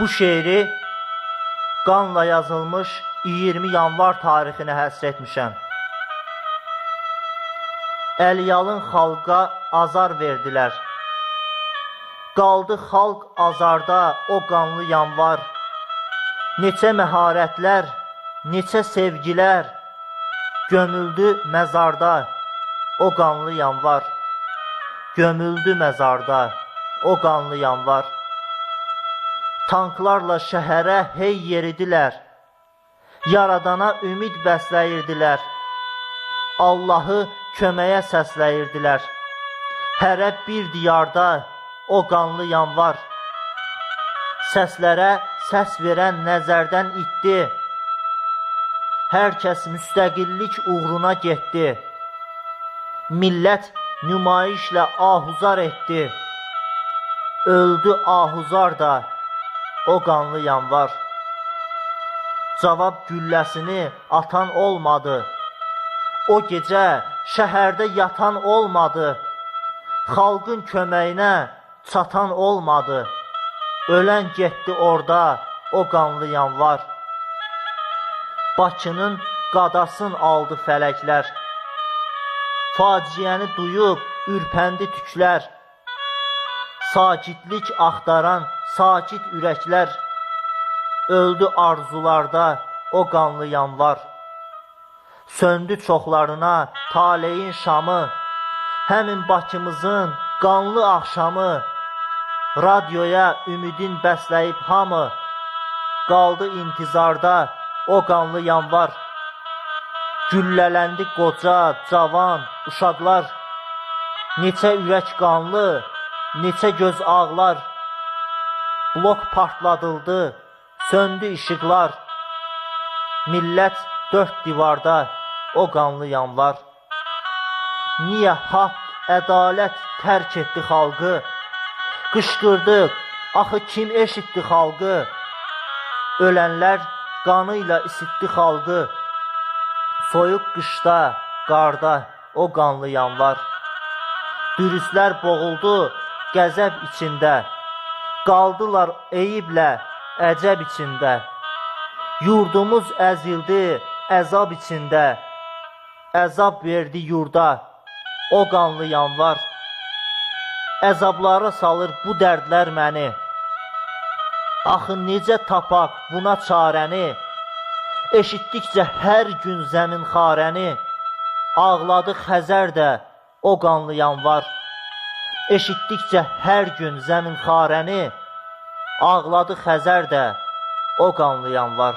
Bu şeiri qanla yazılmış 20 yanvar tarixinə həsr etmişəm. Əliyalın xalqa azar verdilər. Qaldı xalq azarda o qanlı yanvar. Neçə məharətlər, neçə sevgilər gömüldü məzarda o qanlı yanvar. Gömüldü məzarda o qanlı yanvar. Tanklarla şəhərə hey yeridilər. Yaradana ümid bəsləyirdilər. Allahı köməyə səsləyirdilər. Hərə bir diyarda o qanlı yanvar. Səslərə səs verən nəzərdən itdi. Hər kəs müstəqillik uğruna getdi. Millət nümayişlə ahuzar etdi. Öldü ahuzar da o qanlı yanvar. Cavab gülləsini atan olmadı. O gecə şəhərdə yatan olmadı. Xalqın köməyinə çatan olmadı. Ölən getdi orada o qanlı yanvar. Bakının qadasın aldı fələklər. Faciəni duyub ürpəndi tüklər. Sakitlik axtaran sakit ürəklər. Öldü arzularda o qanlı yanvar. Söndü çoxlarına taleyin şamı. Həmin Bakımızın qanlı axşamı. Radioya ümidin bəsləyib hamı. Qaldı intizarda o qanlı yanvar. Güllələndi qoca, cavan, uşaqlar. Neçə ürək qanlı, neçə göz ağlar. Blok partladıldı, söndü işıqlar. Millət dörd divarda o qanlı yanvar. Niyə haqq, ədalət tərk etdi xalqı? Qışqırdıq, axı kim eşitdi xalqı? Ölənlər qanıyla isitdi xalqı. Soyuq qışda, qarda o qanlı yanvar. Dürüstlər boğuldu qəzəb içində. Qaldılar eyiblə əcəb içində. Yurdumuz əzildi əzab içində. Əzab verdi yurda o qanlı yanvar. Əzablara salır bu dərdlər məni. Axı necə tapaq buna çarəni? Eşitdikcə hər gün zəmin xarəni, ağladı Xəzər də o qanlı yanvar. Eşitdikcə hər gün zəmin xarəni, ağladı Xəzər də o qanlı yanvar.